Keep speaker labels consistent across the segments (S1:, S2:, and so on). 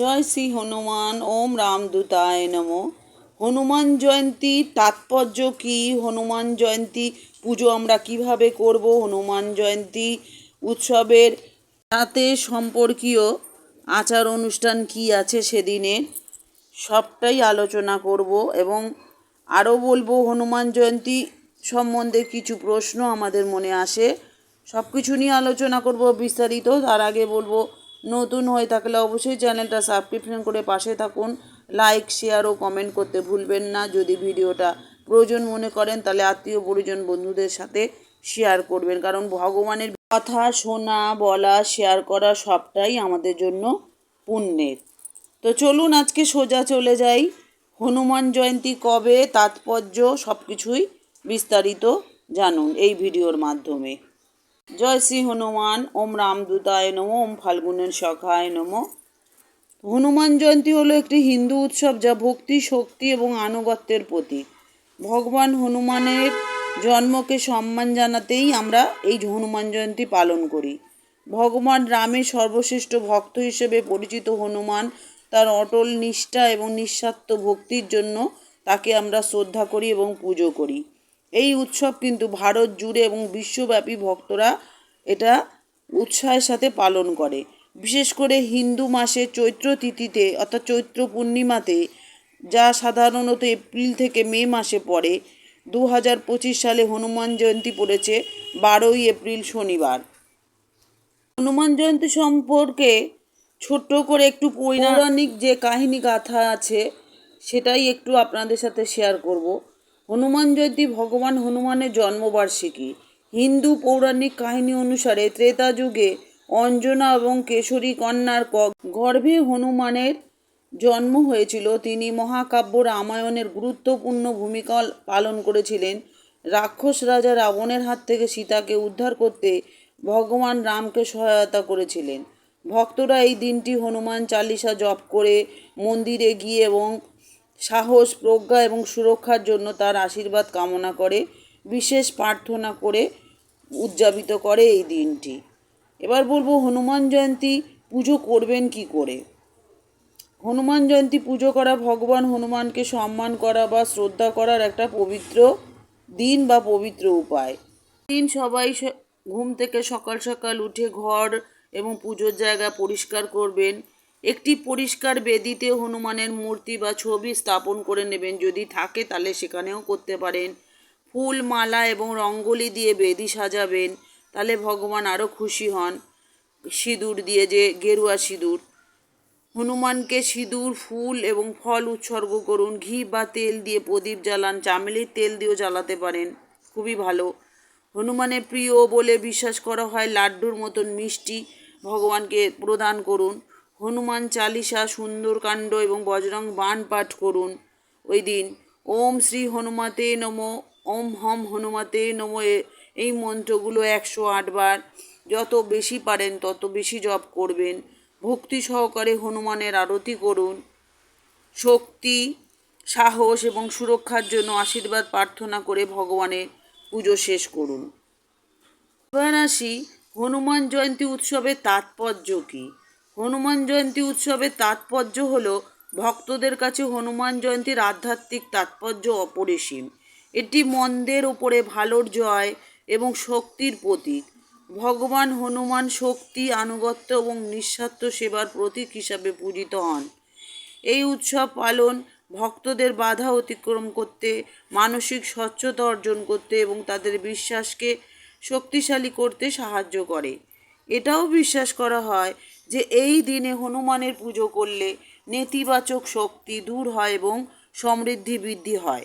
S1: জয় শ্রী হনুমান, ওম রাম রামদূতায় নম। হনুমান জয়ন্তী, তাৎপর্য কি? হনুমান জয়ন্তী, পুজো আমরা কীভাবে করব? হনুমান জয়ন্তী উৎসবের সাথে সম্পর্কীয় আচার অনুষ্ঠান কি আছে সেদিনে? সবটাই আলোচনা করব এবং আরও বলব, হনুমান জয়ন্তী সম্বন্ধে কিছু প্রশ্ন আমাদের মনে আসে। সব কিছু নিয়ে আলোচনা করব বিস্তারিত। তার আগে বলব নতুন হয়ে থাকলে অবশ্যই চ্যানেলটা সাবস্ক্রিপশন করে পাশে থাকুন। লাইক শেয়ার ও কমেন্ট করতে ভুলবেন না। যদি ভিডিওটা প্রয়োজন মনে করেন, তাহলে আত্মীয় পরিজন বন্ধুদের সাথে শেয়ার করবেন। কারণ ভগবানের কথা শোনা, বলা শেয়ার করা সবটাই আমাদের জন্য পুণ্যের। তো চলুন আজকে সোজা চলে যাই। হনুমান জয়ন্তী কবে, তাৎপর্য সব কিছুই বিস্তারিত জানুন এই ভিডিওর মাধ্যমে। জয় শ্রী হনুমান, ওম রামদূতায় নম, ওম ফাল্গুনের সখায় নম। হনুমান জয়ন্তী হলো একটি হিন্দু উৎসব যা ভক্তি, শক্তি এবং আনুগত্যের প্রতীক। ভগবান হনুমানের জন্মকে সম্মান জানাতেই আমরা এই হনুমান জয়ন্তী পালন করি। ভগবান রামের সর্বশ্রেষ্ঠ ভক্ত হিসেবে পরিচিত হনুমান তার অটল নিষ্ঠা এবং নিঃস্বার্থ ভক্তির জন্য তাকে আমরা শ্রদ্ধা করি এবং পুজো করি। এই উৎসব কিন্তু ভারত জুড়ে এবং বিশ্বব্যাপী ভক্তরা এটা উৎসাহের সাথে পালন করে। বিশেষ করে হিন্দু মাসে চৈত্র তিথিতে অর্থাৎ চৈত্র পূর্ণিমাতে, যা সাধারণত এপ্রিল থেকে মে মাসে পড়ে দু হাজার পঁচিশ সালে হনুমান জয়ন্তী পড়েছে বারোই এপ্রিল শনিবার। হনুমান জয়ন্তী সম্পর্কে ছোট্ট করে একটু পৌরাণিক যে কাহিনী গাথা আছে, সেটাই একটু আপনাদের সাথে শেয়ার করব। হনুমান জয়ন্তী ভগবান হনুমানের জন্মবার্ষিকী। হিন্দু পৌরাণিক কাহিনী অনুসারে ত্রেতা যুগে অঞ্জনা এবং কেশরী কন্যার গর্ভে হনুমানের জন্ম হয়েছিল। তিনি মহাকাব্য রামায়ণের গুরুত্বপূর্ণ ভূমিকা পালন করেছিলেন। রাক্ষস রাজা রাবণের হাত থেকে সীতাকে উদ্ধার করতে ভগবান রামকে সহায়তা করেছিলেন। ভক্তরা এই দিনটি হনুমান চালিসা জপ করে মন্দিরে গিয়ে এবং সাহস, প্রজ্ঞা এবং সুরক্ষার জন্য তার আশীর্বাদ কামনা করে, বিশেষ প্রার্থনা করে উদযাপিত করে এই দিনটি। এবার বলব হনুমান জয়ন্তী পুজো করবেন কি করে? হনুমান জয়ন্তী পুজো করা ভগবান হনুমানকে সম্মান করা বা শ্রদ্ধা করার একটা পবিত্র দিন বা পবিত্র উপায়। দিন সবাই ঘুম থেকে সকাল সকাল উঠে ঘর এবং পুজোর জায়গা পরিষ্কার করবেন। একটি পরিষ্কার বেদিতে হনুমানের মূর্তি বা ছবি স্থাপন করে নেবেন। যদি থাকে, তাহলে সেখানেও করতে পারেন। ফুল, মালা এবং রঙ্গোলি দিয়ে বেদি সাজাবেন, তাহলে ভগবান আরও খুশি হন। সিঁদুর দিয়ে যে গেরুয়া সিঁদুর। হনুমানকে সিঁদুর, ফুল এবং ফল উৎসর্গ করুন। ঘি বা তেল দিয়ে প্রদীপ জ্বালান, চামেলির তেল দিয়েও জ্বালাতে পারেন। খুবই ভালো। হনুমানের প্রিয় বলে বিশ্বাস করা হয়, লাড্ডুর মতন মিষ্টি ভগবানকে প্রদান করুন। হনুমান চালিসা, সুন্দরকাণ্ড এবং বজরং বাণ পাঠ করুন। ওই দিন ওম শ্রী হনুমাতে নম, ওম হম হনুমাতে নম এই মন্ত্রগুলো একশো আটবার যত বেশি পারেন, তত বেশি জপ করবেন। ভক্তি সহকারে হনুমানের আরতি করুন। শক্তি, সাহস এবং সুরক্ষার জন্য আশীর্বাদ প্রার্থনা করে ভগবানের পুজো শেষ করুন। এবার আসি হনুমান জয়ন্তী উৎসবের তাৎপর্য কী? হনুমান জয়ন্তী উৎসবের তাৎপর্য হল ভক্তদের কাছে হনুমান জয়ন্তীর আধ্যাত্মিক তাৎপর্য অপরিসীম। এটি মন্দের ওপরে ভালোর জয় এবং শক্তির প্রতীক। ভগবান হনুমান শক্তি, আনুগত্য এবং নিঃস্বার্থ সেবার প্রতীক হিসাবে পূজিত হন। এই উৎসব পালন ভক্তদের বাধা অতিক্রম করতে, মানসিক স্বচ্ছতা অর্জন করতে এবং তাদের বিশ্বাসকে শক্তিশালী করতে সাহায্য করে। এটাও বিশ্বাস করা হয় যে এই দিনে হনুমানের পুজো করলে নেতিবাচক শক্তি দূর হয় এবং সমৃদ্ধি বৃদ্ধি হয়।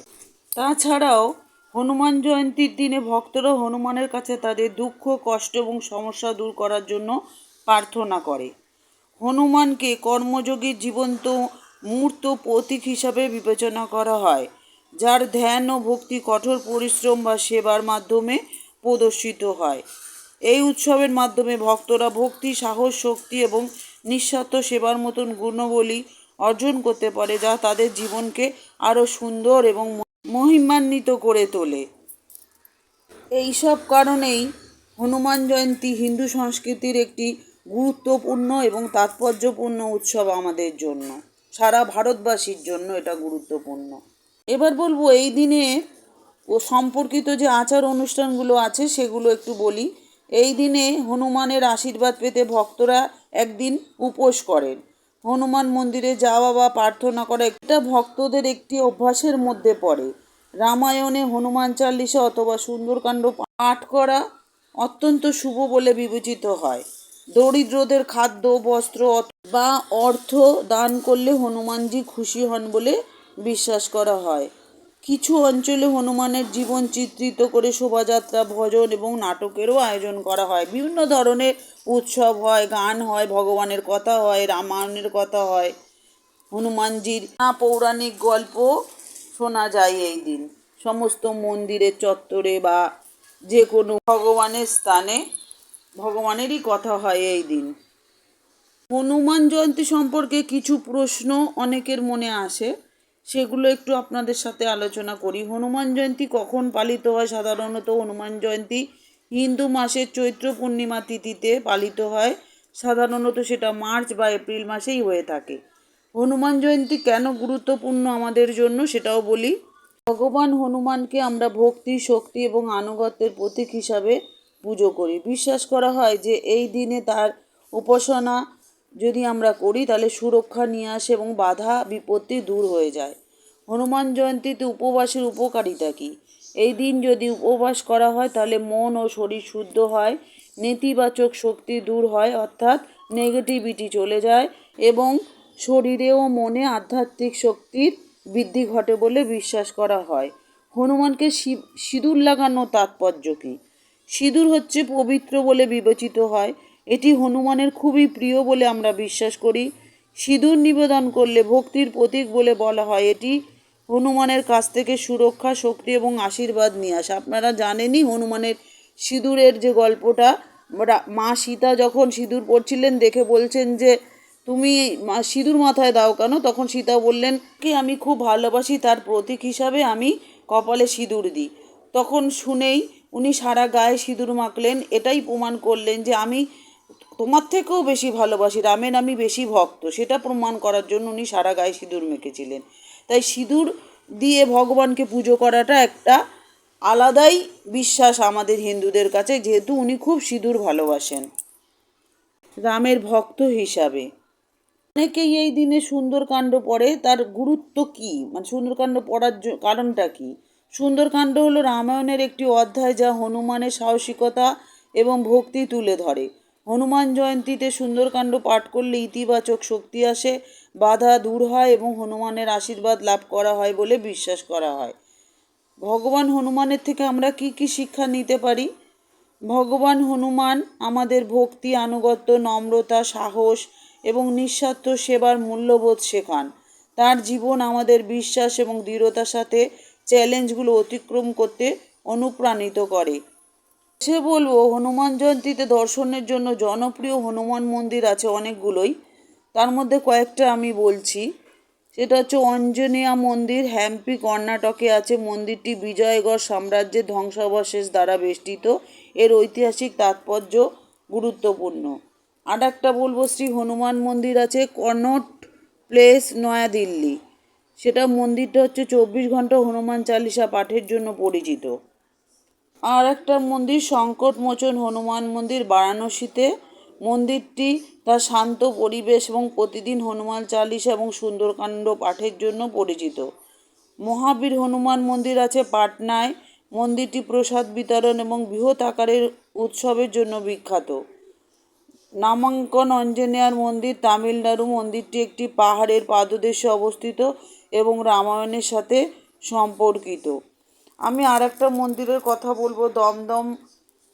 S1: তাছাড়াও হনুমান জয়ন্তীর দিনে ভক্তরা হনুমানের কাছে তাদের দুঃখ, কষ্ট এবং সমস্যা দূর করার জন্য প্রার্থনা করে। হনুমানকে কর্মযোগীর জীবন্ত মূর্ত প্রতীক হিসাবে বিবেচনা করা হয়, যার ধ্যান ও ভক্তি কঠোর পরিশ্রম বা সেবার মাধ্যমে প্রদর্শিত হয়। এই উৎসবের মাধ্যমে ভক্তরা ভক্তি, সাহস, শক্তি এবং নিঃস্বার্থ সেবার মতন গুণবলী অর্জন করতে পারে যা তাদের জীবনকে আরও সুন্দর এবং মহিমান্বিত করে তোলে। এই সব কারণেই হনুমান জয়ন্তী হিন্দু সংস্কৃতির একটি গুরুত্বপূর্ণ এবং তাৎপর্যপূর্ণ উৎসব আমাদের জন্য। সারা ভারতবাসীর জন্য এটা গুরুত্বপূর্ণ। এবার বলব, এই দিনে ও, সম্পর্কিত যে আচার অনুষ্ঠানগুলো আছে সেগুলো একটু বলি। এই দিনে হনুমানের আশীর্বাদ পেতে ভক্তরা একদিন উপোস করেন। হনুমান মন্দিরে যাওয়া বা প্রার্থনা করা এটা ভক্তদের একটি অভ্যাসের মধ্যে পড়ে। রামায়ণে হনুমান চাল্লিশা অথবা সুন্দরকাণ্ড পাঠ করা অত্যন্ত শুভ বলে বিবেচিত হয়। দরিদ্রদের খাদ্য, বস্ত্র বা অর্থ দান করলে হনুমানজি খুশি হন বলে বিশ্বাস করা হয়। কিছু অঞ্চলে হনুমানের জীবন চিত্রিত করে শোভাযাত্রা, ভজন এবং নাটকেরও আয়োজন করা হয়। বিভিন্ন ধরনের উৎসব হয়, গান হয়, ভগবানের কথা হয়, রামায়ণের কথা হয়। হনুমানজির নানা পৌরাণিক গল্প শোনা যায় এই দিন। সমস্ত মন্দিরের চত্বরে বা যে কোনো ভগবানের স্থানে ভগবানেরই কথা হয় এই দিন। হনুমান জয়ন্তী সম্পর্কে কিছু প্রশ্ন অনেকের মনে আসে। সেগুলো একটু আপনাদের সাথে আলোচনা করি। হনুমান জয়ন্তী কখন পালিত হয়? সাধারণত হনুমান জয়ন্তী হিন্দু মাসের চৈত্র পূর্ণিমা তিথিতে পালিত হয়। সাধারণত সেটা মার্চ বা এপ্রিল মাসেই হয়ে থাকে। হনুমান জয়ন্তী কেন গুরুত্বপূর্ণ আমাদের জন্য সেটাও বলি। ভগবান হনুমানকে আমরা ভক্তি, শক্তি এবং আনুগত্যের প্রতীক হিসাবে পুজো করি। বিশ্বাস করা হয় যে এই দিনে তার উপাসনা যদি আমরা করি, তাহলে সুরক্ষা নিয়ে আসে এবং বাধা বিপত্তি দূর হয়ে যায়। হনুমান জয়ন্তীতে উপবাসের উপকারিতা কী? এই দিন যদি উপবাস করা হয়, তাহলে মন ও শরীর শুদ্ধ হয়, নেতিবাচক শক্তি দূর হয়, অর্থাৎ নেগেটিভিটি চলে যায় এবং শরীরে ও মনে আধ্যাত্মিক শক্তির বৃদ্ধি ঘটে বলে বিশ্বাস করা হয়। হনুমানকে সিঁদুর লাগানো তাৎপর্য কী? সিঁদুর হচ্ছে পবিত্র বলে বিবেচিত হয়। এটি হনুমানের খুবই প্রিয় বলে আমরা বিশ্বাস করি। সিঁদুর নিবেদন করলে ভক্তির প্রতীক বলে বলা হয় এটি। হনুমানের কাছ থেকে সুরক্ষা, শক্তি এবং আশীর্বাদ নিয়ে আসে। আপনারা জানেনই হনুমানের সিঁদুরের যে গল্পটা মা সীতা যখন সিঁদুর পড়ছিলেন দেখে বলছেন যে, তুমি সিঁদুর মাথায় দাও কেন? তখন সীতা বললেন, কি আমি খুব ভালোবাসি তার প্রতীক হিসাবে আমি কপালে সিঁদুর দিই। তখন শুনেই উনি সারা গায়ে সিঁদুর মাখলেন। এটাই প্রমাণ করলেন যে আমি তোমার থেকেও বেশি ভালোবাসি, রামের আমি বেশি ভক্ত। সেটা প্রমাণ করার জন্য উনি সারা গায়ে সিঁদুর মেখেছিলেন। তাই সিঁদুর দিয়ে ভগবানকে পুজো করাটা একটা আলাদাই বিশ্বাস আমাদের হিন্দুদের কাছে, যেহেতু উনি খুব সিঁদুর ভালোবাসেন। রামের ভক্ত হিসাবে। অনেকেই এই দিনে সুন্দরকাণ্ড পড়ে, তার গুরুত্ব কী? মানে সুন্দরকাণ্ড পড়ার কারণটা কী? সুন্দরকাণ্ড হলো রামায়ণের একটি অধ্যায় যা হনুমানের সাহসিকতা এবং ভক্তি তুলে ধরে। হনুমান জয়ন্তীতে সুন্দরকাণ্ড পাঠ করলে ইতিবাচক শক্তি আসে, বাধা দূর হয় এবং হনুমানের আশীর্বাদ লাভ করা হয় বলে বিশ্বাস করা হয়। ভগবান হনুমানের থেকে আমরা কি কি শিক্ষা নিতে পারি? ভগবান হনুমান আমাদের ভক্তি, আনুগত্য, নম্রতা, সাহস এবং নিঃস্বার্থ সেবার মূল্যবোধ শেখান। তার জীবন আমাদের বিশ্বাস এবং দৃঢ়তার সাথে চ্যালেঞ্জগুলো অতিক্রম করতে অনুপ্রাণিত করে। সে বলব, হনুমান জয়ন্তীতে দর্শনের জন্য জনপ্রিয় হনুমান মন্দির আছে অনেকগুলোই। তার মধ্যে কয়েকটা আমি বলছি। সেটা হচ্ছে অঞ্জনেয়া মন্দির, হ্যাম্পি কর্ণাটকে আছে। মন্দিরটি বিজয়গড় সাম্রাজ্যের ধ্বংসাবশেষ দ্বারা বেষ্টিত। এর ঐতিহাসিক তাৎপর্য গুরুত্বপূর্ণ। আর একটা বলব, শ্রী হনুমান মন্দির আছে কনট প্লেস নয়াদিল্লি সেটা মন্দিরটা হচ্ছে চব্বিশ ঘণ্টা হনুমান চালিসা পাঠের জন্য পরিচিত। আর একটা মন্দির, সংকটমোচন হনুমান মন্দির, বারাণসীতে। মন্দিরটি তার শান্ত পরিবেশ এবং প্রতিদিন হনুমান চালিসা এবং সুন্দরকাণ্ড পাঠের জন্য পরিচিত। মহাবীর হনুমান মন্দির আছে পাটনায়। মন্দিরটি প্রসাদ বিতরণ এবং বৃহৎ আকারের উৎসবের জন্য বিখ্যাত। নামাঙ্কন অঞ্জনেয়ার মন্দির, তামিলনাড়ু মন্দিরটি একটি পাহাড়ের পাদদেশে অবস্থিত এবং রামায়ণের সাথে সম্পর্কিত। আমি আর একটা মন্দিরের কথা বলব, দমদম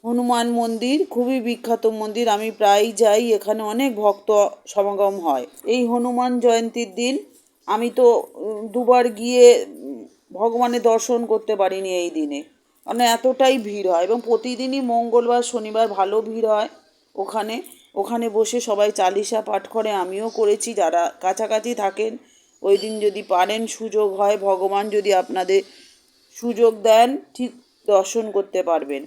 S1: হনুমান মন্দির, খুবই বিখ্যাত মন্দির। আমি প্রায়ই যাই, এখানে অনেক ভক্ত সমাগম হয়। এই হনুমান জয়ন্তীর দিন আমি তো দুবার গিয়ে ভগবানের দর্শন করতে পারিনি এই দিনে। মানে এতটাই ভিড় হয় এবং প্রতিদিনই মঙ্গলবার, শনিবার ভালো ভিড় হয় ওখানে। ওখানে বসে সবাই চালিশা পাঠ করে, আমিও করেছি। যারা কাছাকাছি থাকেন, ওই দিন যদি পারেন সুযোগ হয়, ভগবান যদি আপনাদের সুযোগ দেন, ঠিক দর্শন করতে পারবেন।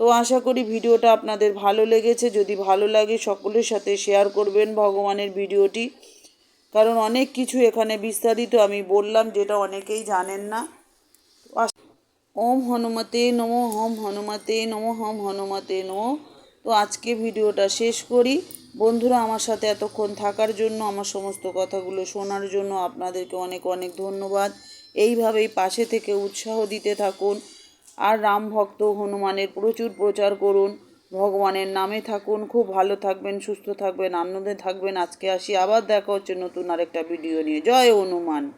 S1: তো আশা করি ভিডিওটা আপনাদের ভালো লেগেছে। যদি ভালো লাগে সকলের সাথে শেয়ার করবেন ভগবানের ভিডিওটি। কারণ অনেক কিছু এখানে বিস্তারিত আমি বললাম, যেটা অনেকেই জানেন না। ওম হনুমতে নমো, হম হনুমতে নমো, হম হনুমতে নমো। তো আজকে ভিডিওটা শেষ করি। বন্ধুরা, আমার সাথে এতক্ষণ থাকার জন্য, আমার সমস্ত কথাগুলো শোনার জন্য আপনাদেরকে অনেক অনেক ধন্যবাদ। এইভাবেই পাশে থেকে উৎসাহ দিতে থাকুন। আর রাম ভক্ত হনুমানের প্রচুর প্রচার করুন। ভগবানের নামে থাকুন। খুব ভালো থাকবেন, সুস্থ থাকবেন, আনন্দে থাকবেন। আজকে আসি, আবার দেখা হচ্ছে নতুন আরেকটা ভিডিও নিয়ে। জয় হনুমান।